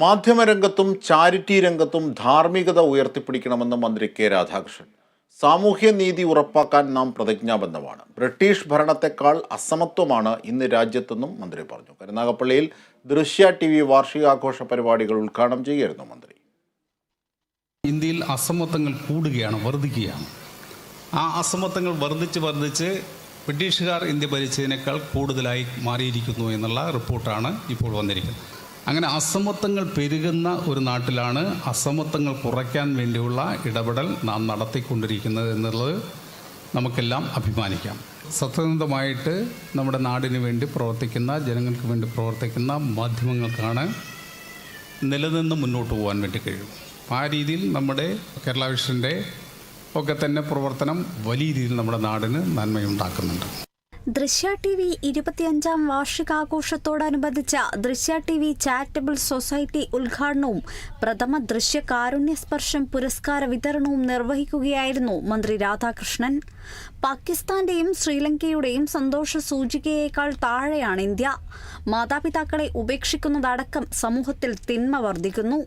മാധ്യമരംഗത്തും charity രംഗത്തും ധാർമ്മികത ഉയർത്തിപ്പിടിക്കണമെന്ന് മന്ത്രി കെ രാധാകൃഷ്ണൻ. സാമൂഹ്യ നീതി ഉറപ്പാക്കാൻ നാം പ്രതിജ്ഞാബദ്ധമാണ്. ബ്രിട്ടീഷ് ഭരണത്തെക്കാൾ അസമത്വമാണ് ഇന്ന് രാജ്യത്തെന്നും മന്ത്രി പറഞ്ഞു. കരുനാഗപ്പള്ളിയിൽ ദൃശ്യ ടി വി വാർഷികാഘോഷ പരിപാടികൾ ഉദ്ഘാടനം ചെയ്യുകയായിരുന്നു മന്ത്രി. ഇന്ത്യയിൽ അസമത്വങ്ങൾ കൂടുകയാണ് വർദ്ധിക്കുകയാണ്. ആ അസമത്വങ്ങൾ വർദ്ധിച്ച് വർദ്ധിച്ച് ബ്രിട്ടീഷുകാർ ഇന്ത്യ ഭരിച്ചതിനേക്കാൾ കൂടുതലായി മാറിയിരിക്കുന്നു എന്നുള്ള റിപ്പോർട്ടാണ് ഇപ്പോൾ വന്നിരിക്കുന്നത്. അങ്ങനെ അസമത്വങ്ങൾ പെരുകുന്ന ഒരു നാട്ടിലാണ് അസമത്വങ്ങൾ കുറയ്ക്കാൻ വേണ്ടിയുള്ള ഇടപെടൽ നാം നടത്തിക്കൊണ്ടിരിക്കുന്നത് എന്നുള്ളത് നമുക്കെല്ലാം അഭിമാനിക്കാം. സത്യസന്ധമായിട്ട് നമ്മുടെ നാടിന് വേണ്ടി പ്രവർത്തിക്കുന്ന ജനങ്ങൾക്ക് വേണ്ടി പ്രവർത്തിക്കുന്ന മാധ്യമങ്ങൾക്കാണ് നിലനിന്ന് മുന്നോട്ട് പോകാൻ വേണ്ടി കഴിയും. ആ രീതിയിൽ നമ്മുടെ കേരള വിഷന്റെ ഒക്കെ തന്നെ പ്രവർത്തനം വലിയ രീതിയിൽ നമ്മുടെ നാടിന് നന്മയുണ്ടാക്കുന്നുണ്ട്. ദൃശ്യ ടി വി ഇരുപത്തിയഞ്ചാം വാർഷികാഘോഷത്തോടനുബന്ധിച്ച ദൃശ്യ ടി വി ചാരിറ്റബിൾ സൊസൈറ്റി ഉദ്ഘാടനവും പ്രഥമ ദൃശ്യ കാരുണ്യസ്പർശം പുരസ്കാര വിതരണവും നിർവഹിക്കുകയായിരുന്നു മന്ത്രി രാധാകൃഷ്ണൻ. പാകിസ്ഥാന്റെയും ശ്രീലങ്കയുടെയും സന്തോഷ സൂചികയേക്കാൾ താഴെയാണ് ഇന്ത്യ. മാതാപിതാക്കളെ ഉപേക്ഷിക്കുന്നതടക്കം സമൂഹത്തിൽ തിന്മ വർദ്ധിക്കുന്നു.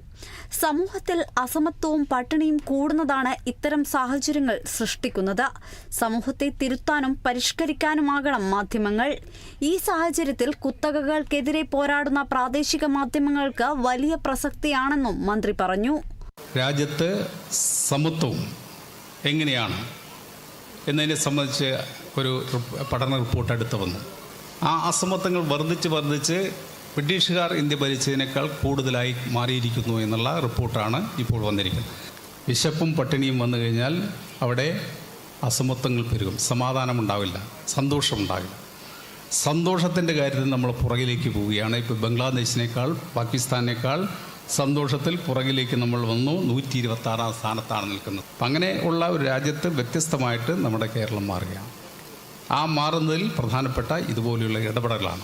സമൂഹത്തിൽ അസമത്വവും പട്ടിണിയും കൂടുന്നതാണ് ഇത്തരം സാഹചര്യങ്ങൾ സൃഷ്ടിക്കുന്നത്. സമൂഹത്തെ തിരുത്താനും പരിഷ്കരിക്കാനുമാകണം മാധ്യമങ്ങൾ. ഈ സാഹചര്യത്തിൽ കുത്തകകൾക്കെതിരെ പോരാടുന്ന പ്രാദേശിക മാധ്യമങ്ങൾക്ക് വലിയ പ്രസക്തിയാണെന്നും മന്ത്രി പറഞ്ഞു. രാജ്യത്ത് സമത്വം എങ്ങനെയാണ് എന്നതിനെ സംബന്ധിച്ച് ഒരു പഠന റിപ്പോർട്ട് അടുത്ത് വന്നു. ആ അസമത്വങ്ങൾ വർദ്ധിച്ച് വർദ്ധിച്ച് ബ്രിട്ടീഷുകാർ ഇന്ത്യ ഭരിച്ചതിനേക്കാൾ കൂടുതലായി മാറിയിരിക്കുന്നു എന്നുള്ള റിപ്പോർട്ടാണ് ഇപ്പോൾ വന്നിരിക്കുന്നത്. വിശപ്പും പട്ടിണിയും വന്നു കഴിഞ്ഞാൽ അവിടെ അസമത്വങ്ങൾ പെരുകും. സമാധാനമുണ്ടാവില്ല. സന്തോഷമുണ്ടാവില്ല സന്തോഷത്തിന്റെ കാര്യത്തിൽ നമ്മൾ പുറകിലേക്ക് പോവുകയാണ്. ഇപ്പോൾ ബംഗ്ലാദേശിനേക്കാൾ പാകിസ്ഥാനേക്കാൾ സന്തോഷത്തിൽ പുറകിലേക്ക് നമ്മൾ വന്നു. നൂറ്റി ഇരുപത്തി ആറാം സ്ഥാനത്താണ് നിൽക്കുന്നത്. അപ്പം അങ്ങനെ ഉള്ള ഒരു രാജ്യത്ത് വ്യത്യസ്തമായിട്ട് നമ്മുടെ കേരളം മാറുകയാണ്. ആ മാറുന്നതിൽ പ്രധാനപ്പെട്ട ഇതുപോലെയുള്ള ഇടപെടലാണ്.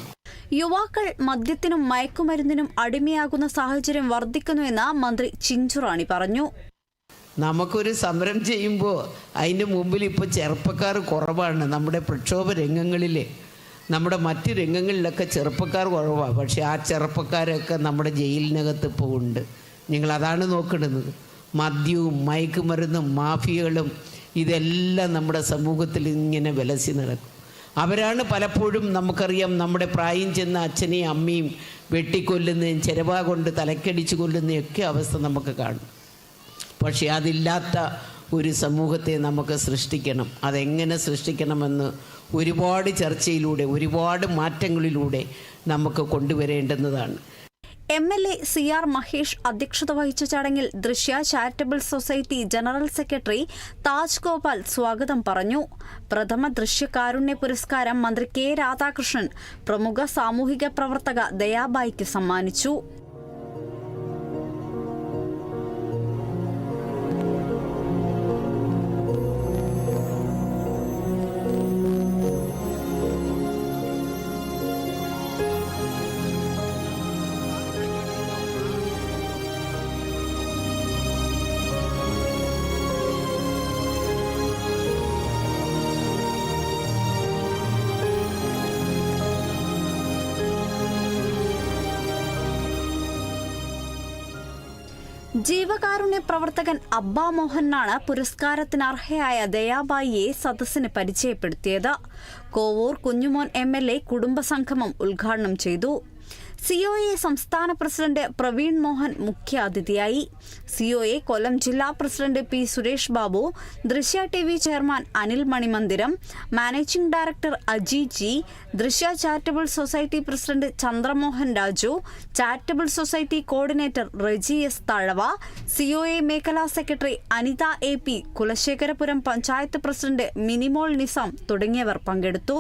യുവാക്കൾ മദ്യത്തിനും മയക്കുമരുന്നിനും അടിമയാകുന്ന സാഹചര്യം വർദ്ധിക്കുന്നുവെന്ന് മന്ത്രി ചിഞ്ചുറാണി പറഞ്ഞു. നമുക്കൊരു സമരം ചെയ്യുമ്പോൾ അതിന്റെ മുമ്പിൽ ഇപ്പോൾ ചെറുപ്പക്കാർ കുറവാണ് നമ്മുടെ പ്രക്ഷോഭ രംഗങ്ങളിൽ നമ്മുടെ മറ്റ് രംഗങ്ങളിലൊക്കെ ചെറുപ്പക്കാർ കുറവാണ് പക്ഷേ ആ ചെറുപ്പക്കാരൊക്കെ നമ്മുടെ ജയിലിനകത്ത് ഇപ്പോൾ ഉണ്ട്. നിങ്ങളതാണ് നോക്കേണ്ടത് മദ്യവും മയക്കുമരുന്നും മാഫിയകളും ഇതെല്ലാം നമ്മുടെ സമൂഹത്തിൽ ഇങ്ങനെ വിലസി നടക്കും. അവരാണ് പലപ്പോഴും നമുക്കറിയാം നമ്മുടെ പ്രായം ചെന്ന അച്ഛനെയും അമ്മയും വെട്ടിക്കൊല്ലുന്നതും ചിരവ കൊണ്ട് തലക്കടിച്ച് കൊല്ലുന്നതൊക്കെ അവസ്ഥ നമുക്ക് കാണും. പക്ഷേ അതില്ലാത്ത ഒരു സമൂഹത്തെ നമുക്ക് സൃഷ്ടിക്കണം. അതെങ്ങനെ സൃഷ്ടിക്കണമെന്ന് ഒരുപാട് ചർച്ചയിലൂടെ ഒരുപാട് മാറ്റങ്ങളിലൂടെ നമുക്ക് കൊണ്ടുവരേണ്ടുന്നതാണ്. M L A C R Mahesh അധ്യക്ഷത വഹിച്ച ചടങ്ങിൽ Drishya charitable society general secretary Taj Gopal സ്വാഗതം പറഞ്ഞു. പ്രഥമ ദൃശ്യകാരുണ്യ പുരസ്കാരം മന്ത്രി കെ രാധാകൃഷ്ണൻ പ്രമുഖ സാമൂഹിക പ്രവർത്തക ദയാബായിക്ക് സമ്മാനിച്ചു. ജീവകാരുണ്യ പ്രവർത്തകൻ അബ്ബ മോഹനാണ് പുരസ്കാരത്തിന് അർഹയായ ദയാബായിയെ സദസ്സിന് പരിചയപ്പെടുത്തിയത്. Kovoor Kunjumon M L A കുടുംബസംഗമം ഉദ്ഘാടനം ചെയ്തു. സിഒഎ സംസ്ഥാന പ്രസിഡന്റ് പ്രവീൺ മോഹൻ മുഖ്യാതിഥിയായി. സി ഒ എ കൊല്ലം ജില്ലാ president P Suresh Babu Drishya T V chairman Anil Manimandiram managing director Aji G Drishya charitable society president Chandramohan Raju charitable society coordinator Reji S Thazhava C O A മേഖലാ secretary Anitha A P Kulasekharapuram panchayat president Minimol Nizam തുടങ്ങിയവർ പങ്കെടുത്തു.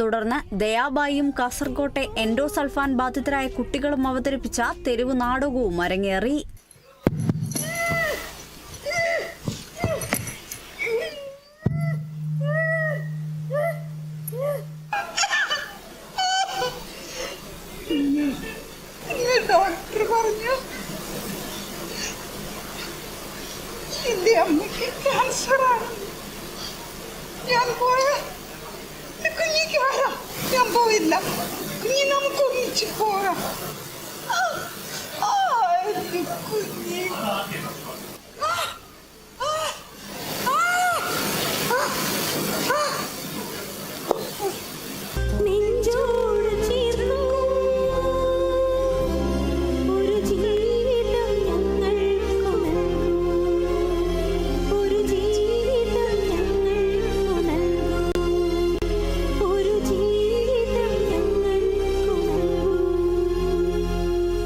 തുടർന്ന് ദയാബായിയും കാസർകോട്ടെ endosulfan ബാധിതരായ കുട്ടികളും അവതരിപ്പിച്ച തെരുവ് നാടകവും അരങ്ങേറി. ഡോക്ടർ പറഞ്ഞു എന്റെ അമ്മയ്ക്ക് ക്യാൻസറാണ് Быдло! Не нам кумичи хора! А, а, это кузнец!